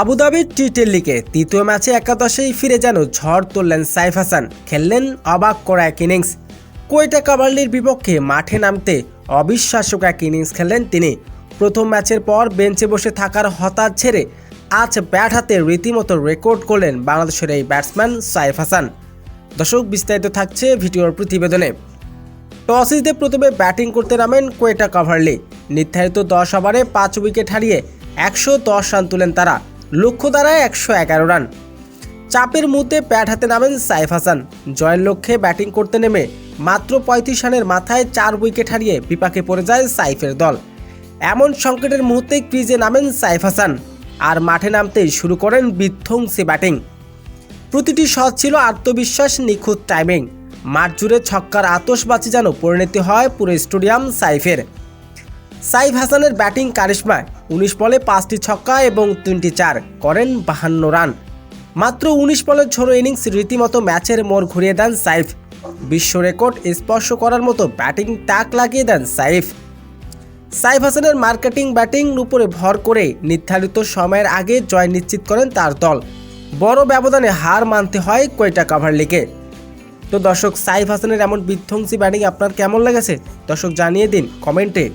আবুধাবির T ten লিগে তৃতীয় ম্যাচে একাদশেই ফিরে যেন ঝড় তুললেন সাইফ হাসান। খেললেন অবাক করা এক ইনিংস। কোয়েটা কাবাল্লির বিপক্ষে মাঠে নামতে অবিশ্বাস্য এক ইনিংস খেললেন তিনি। প্রথম ম্যাচের পর বেঞ্চে বসে থাকার হতাশ ছেড়ে আজ ব্যাট হাতে রীতিমতো রেকর্ড করলেন বাংলাদেশের এই ব্যাটসম্যান সাইফ হাসান। দর্শক, বিস্তারিত থাকছে ভিডিওর প্রতিবেদনে। টস জিতে প্রথমে ব্যাটিং করতে নামেন কোয়েটা কাভারলি। নির্ধারিত দশ ওভারে পাঁচ উইকেট হারিয়ে একশো দশ রান তুলেন তারা। লক্ষ্য দ্বারায় একশো এগারো রান। চাপের মুহূর্তে ব্যাট হাতে নামেন সাইফ হাসান। জয়ের লক্ষ্যে ব্যাটিং করতে নেমে মাত্র পঁয়ত্রিশ রানের মাথায় চার উইকেট হারিয়ে বিপাকে পড়ে যায় সাইফের দল। এমন সংকটের মুহূর্তে ক্রিজে নামেন সাইফ হাসান আর মাঠে নামতেই শুরু করেন বিধ্বংসী ব্যাটিং। প্রতিটি শট ছিল আত্মবিশ্বাস, নিখুঁত টাইমিং মাঠ জুড়ে ছক্কার আতসবাজি যেন পরিণতি হয় পুরো স্টেডিয়াম সাইফের। সাইফ হাসানের ব্যাটিং কারিশমায় উনিশ বলে পাঁচটি ছক্কা এবং তিনটি চার করেন বাহান্ন রান। মাত্র উনিশ বলের ছোড়ো ইনিংস রীতিমতো ম্যাচের মোড় ঘুরিয়ে দেন সাইফ। বিশ্ব রেকর্ড স্পর্শ করার মতো ব্যাটিং তাক লাগিয়ে দেন সাইফ। সাইফ হাসানের মার্কেটিং ব্যাটিং উপরে ভর করে নির্ধারিত সময়ের আগে জয় নিশ্চিত করেন তার দল। বড় ব্যবধানে হার মানতে হয় কয়টা কাভার লিগে। তো দর্শক, সাইফ হাসানের এমন বিধ্বংসী ব্যাটিং আপনার কেমন লেগেছে? দর্শক জানিয়ে দিন কমেন্টে।